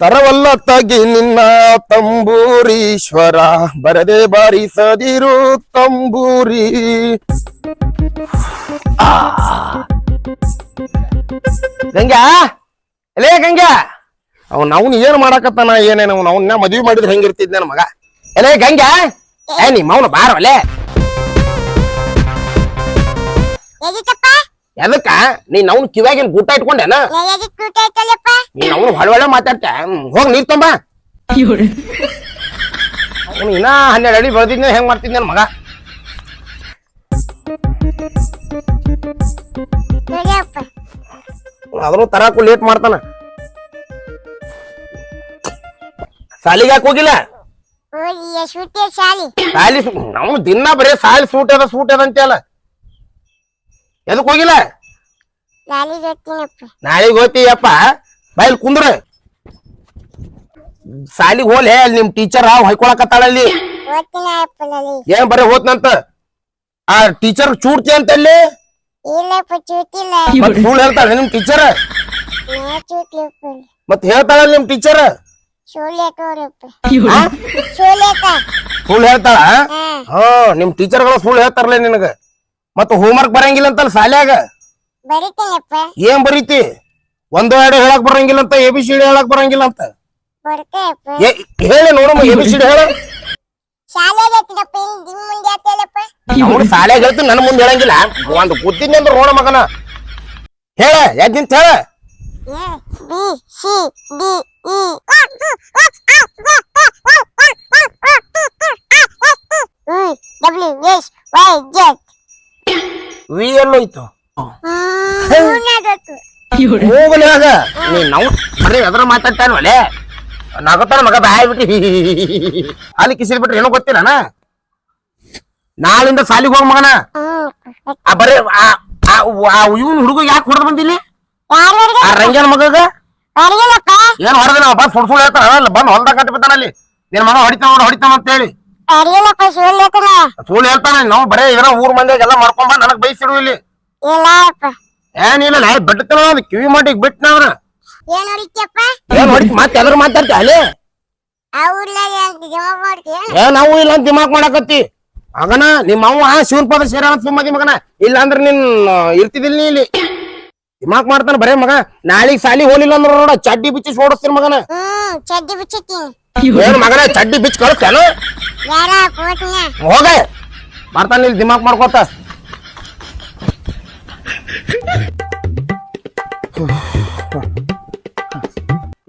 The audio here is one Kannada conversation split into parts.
ತರವಲ್ಲ ತಗಿ ನಿನ್ನ ತಂಬೂರೀಶ್ವರ. ಬರದೆ ಬಾರಿಸದಿರು ತಂಬೂರಿ. ಗಂಗ್ಯಾ? ಎಲೇ ಗಂಗ್ಯಾ. ಅವ್ನ ಅವ್ನು ಏನ್ ಮಾಡಕತ್ತಾನ, ಏನೇನು ಅವ್ನ ಅವನ್ನ ಮದ್ವಿ ಮಾಡಿದ್ರೆ ಹೆಂಗಿರ್ತಿದ್ ನನ್ನ ಮಗ? ಎಲೇ ಗಂಗ್ಯಾ. ಏ ನಿಮ್ಮ ಅವನು ಬಾರ ಅಲೇ ಎದಕ್ಕ? ನೀನ್ ಅವ್ನು ಕಿವ್ಯಾಗಿನ್ ಗುಟ್ಟ ಇಟ್ಕೊಂಡೆನ? ನೀನ್ ಅವನು ಹೊಳೆ ಮಾತಾಡ್ತ ಹೋಗ್ ನೀರ್ ತೊಂಬ. ಅವ್ನು ಇನ್ನ ಹನ್ನೆರಡು ಅಡಿ ಬೆಳೆದಿದ್ನ ಹೆಂಗ್ ಮಾಡ್ತಿದ್ನ ಮಗ? ಅದನ್ನು ತರಾಕು ಲೇಟ್ ಮಾಡ್ತಾನ. ಸಾಲಿಗೆ ಯಾಕೆ ಹೋಗಿಲ್ಲ? ಸಾಲಿ ನಾವು ದಿನ ಬರೀ ಸಾಲಿ ಸೂಟ್ ಅದ ಸೂಟ್ ಅದ ಅಂತೇಳ ಎದಕ್ ಹೋಗಿಲ್ಲ? ನಾಳೆ ನಾಳೆಗೆ ಹೋಗ್ತೀಯಪ್ಪ. ಬಾಯಿಲ್ ಕುಂದ್ರ. ಸಾಲಿಗೆ ಹೋಲೆ ಅಲ್ಲಿ ನಿಮ್ ಟೀಚರ್ ಹೊಯ್ಕೊಳಕತ್ತಾಳ ಅಲ್ಲಿ. ಏನ್ ಬರೀ ಹೋತ್ನಂತ ಆ ಟೀಚರ್ ಚೂಡ್ತಿ ಅಂತ ಅಲ್ಲಿ ಸುಳ್ಳು ಹೇಳ್ತಾಳೆ ನಿಮ್ ಟೀಚರ್ ಮತ್ ಹೇಳ್ತಾಳ ನಿಮ್ ಟೀಚರ್ ಸುಳ್ಳು ಹೇಳ್ತಾಳ? ಹಾ. ನಿಮ್ ಟೀಚರ್ಗಳು ಸುಳ್ಳು ಹೇಳ್ತಾರಲ್ಲ ನಿನಗ. ಮತ್ ಹೋಮ್ವರ್ಕ್ ಬರಂಗಿಲ್ಲ ಅಂತಲ್ಲ ಶಾಲ್ಯಾಗ? ಬರಿತೀನಪ್ಪ. ಏನ್ ಬರೀತಿ? ಒಂದು ಎರಡು ಹೇಳಕ್ ಬರಂಗಿಲ್ಲ ಅಂತ ಎ ಬಿ ಸಿ ಡಿ ಹೇಳಕ್ ಬರಂಗಿಲ್ಲ ಅಂತ. ಹೇಳ ಏ- ಹೇಳಿ ನೋಡಮ್ಮ ಎ ಬಿ ಸಿ ಡಿ ಹೇಳ. ಶಾಲೆಗೆ ಹತ್ತಿರಪ್ಪ ಇನ್ ದಿನ ಮುಂದೆ ಹತ್ತಲ್ಲಪ್ಪ ಅವ್ನು ಶಾಲ್ಯಾಗ ಹೇಳ್ತೀನಿ ನನ್ನ ಮುಂದೆ ಹೇಳಂಗಿಲ್ಲ. ಒಂದು ಕೂತೀನಿ ಅಂದ್ರೆ ನೋಡ ಮಗನ. ಹೇಳ ಯಾಕೆ ನಿಂತ ಹೇಳ? A B C D E ಎಲ್ಲೋಯ್ತು ಮೂರನೇದತ್ತು ಹೋಗಲಿ ಆಗ. ನೀ ನಾವು ಬರೀ ಎದ್ರ ಮಾತಾಡ್ತಾನವಲೆ ನಗತಾನ ಮಗ ಬಾಯ್ ಬಿಟ್ಟು ಅಲ್ಲಿ ಕಿಸಿಲ್ ಬಿಟ್ರೆ ಏನೋ ಗೊತ್ತಿಲ್ಲನ ನಾಳಿಂದ ಸಾಲಿಗೆ ಹೋಗ ಮಗನ. ಬರೇ ಆ ಬರೀ ಇವನ್ ಹುಡುಗ ಯಾಕೆ ಹೊಡೆದ್ ಬಂದಿಲ್ಲಿ? ರಂಜನ್ ಆ ರಂಗನ ಮಗಗ? ಏನ್ ಹೊಡೆದ ಬಂದ್ ಸುಡ್ ಸುಳ್ಳು ಹೇಳ್ತಾನ. ಬಂದ್ ಹೊಲ್ದಾಗ ಅಲ್ಲಿ. ನಿನ್ ಮಗ ಹೊಡಿತಾನ ಹೊಡಿತಾನ ಅಂತ ಹೇಳಿ. ಹೊರಗಿಲ್ಲಪ್ಪ ಶೋಲೇಕನ ಸುಳ್ಳು ಹೇಳ್ತಾನ ನಾವು ಬರೇ ಇದ್ರ ಊರ್ ಮಂದಿಯಾಗ ಎಲ್ಲ ಮಾಡ್ಕೊಂಡ್ ಬಾ ನನಗ್ ಬೈಸಿಡು ಇಲ್ಲಿ. ಇಲ್ಲಪ್ಪ ಏನಿಲ್ಲ ನಾ ಬಿಡ್ತಾನ ಅದು ಕಿವಿ ಮಾಡಿ ಬಿಟ್ನವ್ರ ಏನ್ ಹೊಡಿತ್ಯಪ್ಪ? ಏನ್ ಹೊಡಿತ್ ಮತ್ತೆ ಎಲ್ಲರೂ ಮಾತಾಡ್ತಿ ಅಲ್ಲಿ? ಏ ನಾವು ಇಲ್ಲ ಅಂತ ದಿಮಾಕ್ ಮಾಡಕತ್ತಿ. ಮಗನ ನಿಮ್ಮ ಅವ್ವ ಶಿವನ್ ಪದ ಸೇರ ಸುಮ್ಮದಿ ಮಗನ. ಇಲ್ಲ ಅಂದ್ರೆ ನಿನ್ ಇರ್ತಿದಿಲ್ಲ ನೀ ಇಲ್ಲಿ. ದಿಮಾಕ್ ಮಾಡ್ತಾನ ಬರೇ ಮಗ ನಾಳಿಗ್ ಸಾಲಿ ಹೋಲಿಲ್ಲ ಅಂದ್ರ ನೋಡ ಚಡ್ಡಿ ಬಿಚ್ಚಿ ಓಡಿಸ್ತೀನಿ ಮಗನ. ಚಡ್ಡಿ ಬಿಚ್ಚಿತ್ತೀನಿ. ಏನ್ ಮಗನ ಚಡ್ಡಿ ಬಿಚ್ಚಿ ಕಳಿಸ್ತೇನು ಹೋಗ. ಬರ್ತಾನ ಇಲ್ಲಿ ದಿಮಾಕ್ ಮಾಡ್ಕೋತ.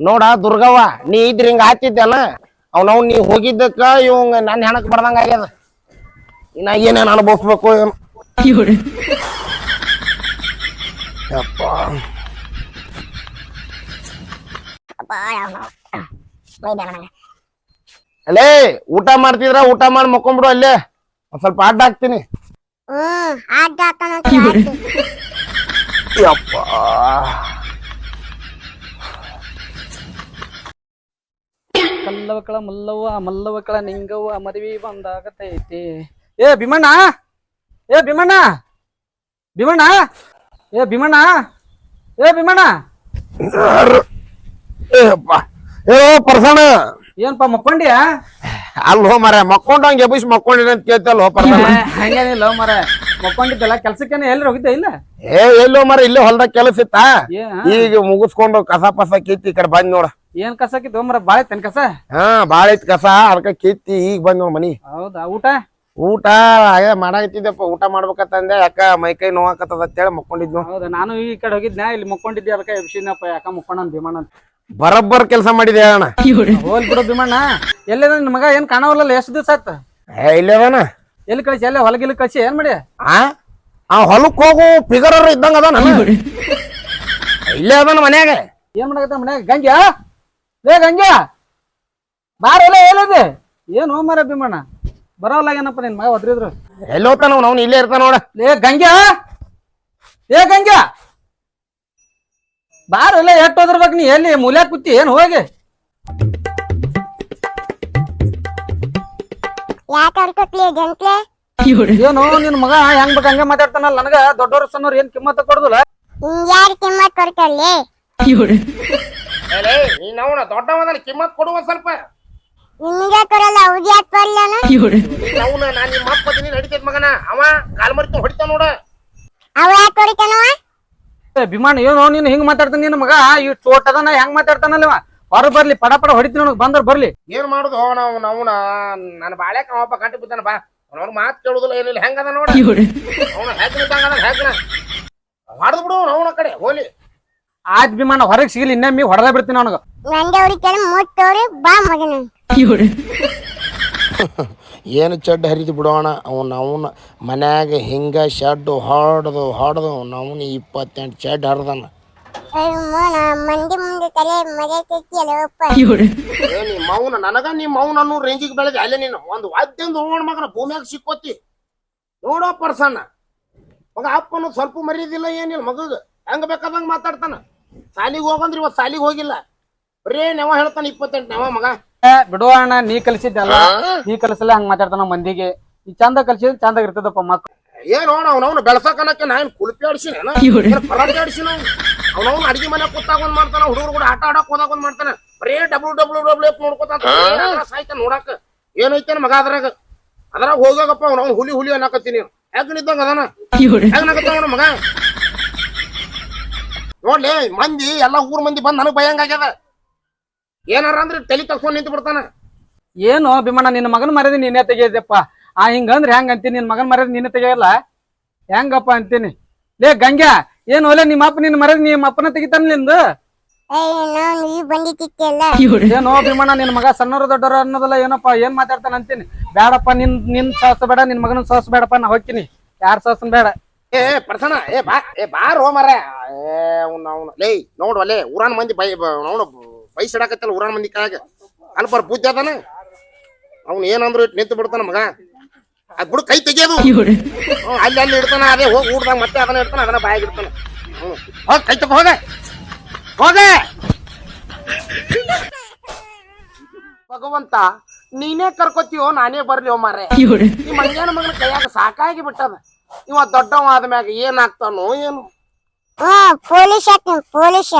ನೋಡ ದುರ್ಗವ್ವ ನೀ ಇದ್ರ ಹಿಂಗ ಆತಿದ್ದಲ್ಲ ಅವ್ನವ್ ನೀ ಹೋಗಿದ್ದಕ್ಕ ಇವಂಗ ನನ್ನ ಹೆಣಕ್ ಬರ್ದಂಗ ಆಗ್ಯದ. ಇನ್ನ ಏನೇನ್ ಅನುಭವಿಸ್ಬೇಕು ಏನು? ಅಲ್ಲೇ ಊಟ ಮಾಡ್ತಿದ್ರ ಊಟ ಮಾಡಿ ಮಕ್ಕೊಂಬಿಡು ಅಲ್ಲೇ. ಒಂದ್ ಸ್ವಲ್ಪ ಅಡ್ಡ ಹಾಕ್ತೀನಿ. ಹ್ಮ್ ಆಟ ಯಪ್ಪ. ಕಲ್ಲವಕಳ ಮಲ್ಲವ್ವ ಮಲ್ಲವಕಳ ನಿಂಗವ್ವ ಮದುವೆ ಬಂದಾಗತೈತಿ. ಏ ಭೀಮಣ್ಣ! ಏ ಭೀಮಣ್ಣ! ಭೀಮಣ್ಣ! ಏ ಭೀಮಣ್ಣ! ಏ ಭೀಮಣ್ಣ! ಏಪ್ಪ ಏ ಪರ್ಸಣ ಏನ್ಪ ಮಕ್ಕೊಂಡ್ಯಾ? ಹೋ ಮರ ಮಕ್ಕೊಂಡಂಗೆ ಎಬ್ಬಿಸಿ ಮಕ್ಕೊಂಡಿನ ಅಂತ ಕೇಳ್ತಲ್ಲ ಪರ್ಸಣ ಹಂಗೇನಿಲ್ಲ ಮರ ಮಕ್ಕೊಂಡಿದ್ದಲ್ಲ ಕೆಲ್ಸಕ್ಕೇನೆ ಎಲ್ಲಿ ಹೋಗಿದ್ದೆ ಇಲ್ಲ? ಏ ಎಲ್ಲೋ ಮರ ಇಲ್ಲೇ ಹೊಲ್ದಾಗ ಕೆಲಸ ಇತ್ತ? ಏ ಈಗ ಮುಗಿಸ್ಕೊಂಡು ಕಸ ಪಸ ಕಿತ್ತಿ ಈ ಕಡೆ ಬಂದ್ ನೋಡ. ಏನ್ ಕಸಕ್ಕಿದ್ದು ಮರ ಬಾಳ ತನ್ ಕಸ? ಹಾ ಬಾಳ ಐತ್ ಕಸ ಅದಕ್ಕ ಕಿತ್ತಿ ಈಗ ಬಂದ್ ನೋಡ್ ಮನಿ. ಹೌದಾ ಊಟ? ಊಟ ಹಾಗೆ ಮಾಡಾಕತ್ತಿದ್ದೆಪ್ಪ ಊಟ ಮಾಡ್ಬೇಕಂತಂದೆ ಯಾಕ ಮೈಕೈ ನೋವಾಕತ್ತದ ಅಂತೇಳಿ ಮಕ್ಕೊಂಡಿದ್ನು. ಹೌದಾ ನಾನು ಈ ಕಡೆ ಹೋಗಿದ್ನ ಇಲ್ಲಿ ಮಕ್ಕೊಂಡಿದ್ದೆ ಅದಕ್ಕೆ ಎಬ್ಸಿನಪ್ಪ ಯಾಕ ಮಕ್ಕೊಂಡ್ ಭೀಮಣ್ಣ ಅಂತ? ಬರಬ್ಬರ್ ಕೆಲಸ ಮಾಡಿದೆ ಅಣ್ಣ. ಹೋಲ್ ಬಿಡು ಭೀಮಣ್ಣ. ಎಲ್ಲಿದ ನಿನ್ ಮಗ? ಏನ್ ಕಾಣವಲ್ಲ ಎಷ್ಟು ದಿವಸ ಆಯ್ತು? ಏ ಇಲ್ಲೇ ಅದಾನ ಎಲ್ಲಿ ಕಳಿಸಿ? ಎಲ್ಲ ಹೊಲಗಿ ಕಳಿಸಿ? ಏನ್ ಮಾಡಿ? ಆ? ಆ ಹೊಲಕ್ ಹೋಗು ಫಿಗರ್ ಇದ್ದಂಗ ಅದಾನ ಇಲ್ಲೇ ಅದಾನ ಮನ್ಯಾಗ. ಏನ್ ಮಾಡಕತ್ತ ಮನ್ಯಾಗ? ಗಂಗ್ಯಾ? ಲೇ ಗಂಗ್ಯಾ? ಬಾರಲ್ಲ ಹೇಳಿದೆ ಏನು ಮಾರ ಭೀಮಣ್ಣ? ಬರೋಲ್ಲ ಏನಪ್ಪ ನಿನ್ ಮಗ ಒದ್ರಿದ್ರು? ಎಲ್ಲಿ ಹೋಗ್ತಾನ ಅವ್ನು ಇಲ್ಲೇ ಇರ್ತಾನ ನೋಡ. ಲೇ ಗಂಗ್ಯಾ? ಏ ಗಂಗ್ಯಾ? ಬಾರಲ್ಲ ಎಟ್ಟು ಹೋದ್ರಬೇಕು ನೀ? ಎಲ್ಲಿ ಮೂಲ್ಯಾಗ ಕೂತಿ ಏನ್ ಹೋಗಿ? ಏನು ನಿನ್ ಮಗ ಹೆಂಗ್ ಬೇಕ ಹಂಗೆ ಮಾತಾಡ್ತಾನಲ್ಲ ನನಗ ದೊಡ್ಡವ್ರ ಸಣ್ಣವ್ರ ಏನ್ ಕಿಮ್ಮತ್ತ ಕೊಡುದಿಲ್ಲ? ಯಾರು ಕಿಮ್ಮತ್ ಕೊಡ್ತಲ್ಲಿ ಏಲೇ ನೀನ್ ಅವನ ದೊಡ್ಡವದಲ್ಲ ಕಿಮ್ಮತ್ ಕೊಡುವ ಸ್ವಲ್ಪ. ನಿನಗೆ ಕೊಡಲ್ಲ ಅವ್ರಿಗೆ ಯಾಕೆ ಬರಲ್ಲ ನೀನ್ ಅವನ ನಾನು ನಿಮ್ಮ ಅಪ್ಪ ನೀನ್ ನಡಿತೈತ್ ಮಗನ. ಅವ ಕಾಲ್ ಮರಿತು ಹೊಡಿತಾನ ನೋಡ. ಅವ ಯಾಕೆ ಹೊಡಿತಾನವ ಭೀಮಣ್ಣ ಏನೋ ನೀನು ಹಿಂಗ್ ಮಾತಾಡ್ತಾನೆ ನಿನ್ನ ಮಗ? ಈ ಚೋಟ್ ಅದನ ಹೆಂಗ್ ಮಾತಾಡ್ತಾನಲ್ಲ ಹೊರ ಬರ್ಲಿ ಪಡ ಪಡ ಹೊಡಿತೀನಿ ನನಗೆ ಬಂದ್ರ ಬರ್ಲಿ. ಏನ್ ಮಾಡುದು? ನಾವು ನಾವು ನನ್ನ ಬಾಳ್ಯಾಕ ಅವಪ್ಪ ಕಟ್ಟಿ ಬಿದ್ದಾನ ಬಾ. ಅವ್ನ ಮಾತ್ ಕೇಳುದಿಲ್ಲ ಏನಿಲ್ಲ ಹೆಂಗದ ನೋಡ. ಅವನ ಹೆಗ್ನ ಹೊಡೆದ್ ಬಿಡು ಅವನ ಕಡೆ ಹೋಲಿ. ಆಯ್ತು ಭೀಮಣ್ಣ ಹೊರಗೆ ಸಿಗಲಿ ಇನ್ನೊಮ್ಮೆ ಹೊಡೆದ ಬಿಡ್ತೀನಿ ಅವನಿಗೆ. ಹೊಡಿತಾನೆ ಮುಟ್ಟವ್ರಿ ಬಾ ಮಗನ ಏನು ಚಡ್ಡ ಹರಿದು ಬಿಡೋಣ? ಅವನ ಅವನ ಮನ್ಯಾಗ ಹಿಂಗ ಶೆಡ್ ಹಾಡ್ದು ಹಾಡ್ದು ಅವನು ಇಪ್ಪತ್ತೆಂಟು ಶೆಡ್ ಹರಿದಾನ. ಮೌನ ನನಗ ನೀ ಮೌನ ಅನ್ನೋ ರೇಂಜಿಗೆ ಬೆಳೆದ ಅಲ್ಲೇ ನೀನು ಒಂದು ವಾದ್ಯಂದು ಹೋಗೋಣ ಮಗನ ಭೂಮ್ಯಾಗ ಸಿಕ್ಕೋತಿ. ನೋಡೋ ಪರ್ಸನ್. ಮಗ ಅಪ್ಪನು ಸ್ವಲ್ಪ ಮರ್ಯಾದಿಲ್ಲ ಏನಿಲ್ಲ ಮಗಗ ಹೆಂಗ ಬೇಕಾದಂಗ ಮಾತಾಡ್ತಾನ. ಸಾಲಿಗೆ ಹೋಗಂದ್ರೆ ಇವತ್ತು ಸಾಲಿಗೆ ಹೋಗಿಲ್ಲ. ಬರೇ ನೆವ ಹೇಳ್ತಾನ ಇಪ್ಪತ್ತೆಂಟು ನೆವ ಮಗ. ಏ, ಬಿಡು ಅಣ್ಣ ನೀ ಕಲಿಸಿದ್ದಲ್ಲ ನೀ ಕಲಿಸಲ್ಲ ಹಂಗ ಮಾತಾಡ್ತಾನ ಮಂದಿಗೆ. ಈ ಚಂದ ಕಲಿಸಿದ್ರೆ ಚಂದ ಇರ್ತದಪ್ಪ ಮಕ್ಳು. ಏನು ಅವನವನು ಬೆಳ್ಸಕನಕ್ಕೆ ನಾನು ಕುಲ್ಪಿ ಆಡಿಸಿನ ಪರಾಟೆ ಆಡಿಸಿನ? ಅವನವನು ಅಡಿಗೆ ಮನೆ ಕೂತಾಗ ಒಂದ್ ಮಾಡ್ತಾನ ಹುಡುಗರು ಕೂಡ ಆಟ ಆಡಕ್ ಹೋದಾಗ ಒಂದ್ ಮಾಡ್ತಾನ. ಬರೇ ಡಬ್ಲ್ಯೂ ಡಬ್ಲ್ಯೂ ಡಬ್ಲ್ಯೂ ಎಫ್ ನೋಡ್ಕೊತಾನ ಸಾಯ್ತಾನ ನೋಡಾಕ? ಏನೈತೇನ ಮಗ ಅದ್ರಾಗ? ಅದ್ರಾಗ ಹೋಗ್ಯಾಗಪ್ಪ ಅವನವನು ಹುಲಿ ಹುಲಿ ಅನ್ನಕತ್ತೀನಿ ಯಾಕೆ ನಿದ್ದಂಗ ಅದಾನ? ಹೆಂಗ್ ನಗತ್ತ ಅವನ ಮಗ? ನೋಡ್ಲಿ ಮಂದಿ ಎಲ್ಲಾ ಊರ್ ಮಂದಿ ಬಂದ್ ನನಗ್ ಭಯಂಗ ಆಗ್ಯದ. ಏನಾರ ಅಂದ್ರೆ ತಲೆ ತಗ್ಸ್ಕೊಂಡ್ ನಿಂತು ಬಿಡ್ತಾನ. ಏನು ಭೀಮಣ್ಣ ನಿನ್ನ ಮಗನ ಮರ್ಯಾದೆ ನೀನೇ ತೆಗೆಯದಪ್ಪ. ಆ ಹಿಂಗಂದ್ರೆ ಹೆಂಗ ಅಂತೀನಿ? ನಿನ್ನ ಮಗನ ಮರ್ಯಾದೆ ನೀನೇ ತೆಗೆಯಲ್ಲ? ಹೆಂಗಪ್ಪ ಅಂತೀನಿ? ಲೇ ಗಂಗ್ಯಾ ಏನು ಒಲೆ ನಿಮ್ಮ ಅಪ್ಪ ನಿನ್ನ ಮರ್ಯಾದೆ ನಿಮ್ಮ ಅಪ್ಪನ ತೆಗಿತಾನ ನಿಂದು? ಏನೋ ಭೀಮಣ್ಣ ನಿನ್ನ ಮಗ ಸಣ್ಣರು ದೊಡ್ಡವರು ಅನ್ನೋದಲ್ಲ ಏನಪ್ಪ? ಏನ್ ಮಾತಾಡ್ತಾನ ಅಂತೀನಿ? ಬೇಡಪ್ಪ ನಿನ್ ನಿನ್ ಸಾಹಸ ಬೇಡ ನಿನ್ ಮಗನ ಸಾಹಸ ಬೇಡಪ್ಪ ನಾ ಹೋಗ್ತೀನಿ. ಯಾರ ಸಾಹಸನ್ ಬೇಡ. ಏ ಪ್ರಸನ್ನ ಏ ಬಾ ಏ ಬಾರೋ ಮರ ಏ ಅವ್ನ ಅವ್ನು. ಲೇ ನೋಡ್ವಲ್ಲೇ ಊರಾನ್ ಮಂದಿ ಬೈ ಅವನು ಬೈಸಿಡಾಕತ್ತಲ್ಲ ಊರಾನ್ ಮಂದಿ ಕಾಯಾಗ ಅಲ್ಪರ್ ಬುದ್ಧಿ ಅದಾನ. ಅವ್ನು ಏನಂದ್ರು ಇಟ್ಟು ನಿಂತು ಬಿಡ್ತಾನ ಮಗ. ಅದ್ ಬಿಡು ಕೈ ತೆಗಿಯೋದು. ಅಲ್ಲಿ ಅಲ್ಲಿ ಇಡ್ತಾನ ಅದೇ ಹೋಗಿ ಊಟದಾಗ ಮತ್ತೆ ಅದನ್ನ ಇಡ್ತಾನ ಅದನ್ನ ಬಾಯಾಗ ಇಡ್ತಾನ. ಹ್ಞೂ ಹೋಗ್ ಕೈ ತಗೋ ಹೋಗ. ಹೋಗ. ಭಗವಂತ ನೀನೇ ಕರ್ಕೊತೀವೋ ನಾನೇ ಬರ್ಲಿವೋ ಮಾರೆ ನಿಮ್ಮ ಮಂಗ್ಯಾನ ಮಗನ ಕೈಯಾಗ ಸಾಕಾಗಿ ಬಿಟ್ಟದ. ಇವ ದೊಡ್ಡವ ಆದ್ಮ್ಯಾಗ ಏನಾಗ್ತಾನೋ ಏನು. ಹ್ಮ್ ಪೊಲೀಸ್ ಇವ್ ಮತ್ತೆ ಪೊಲೀಸ್.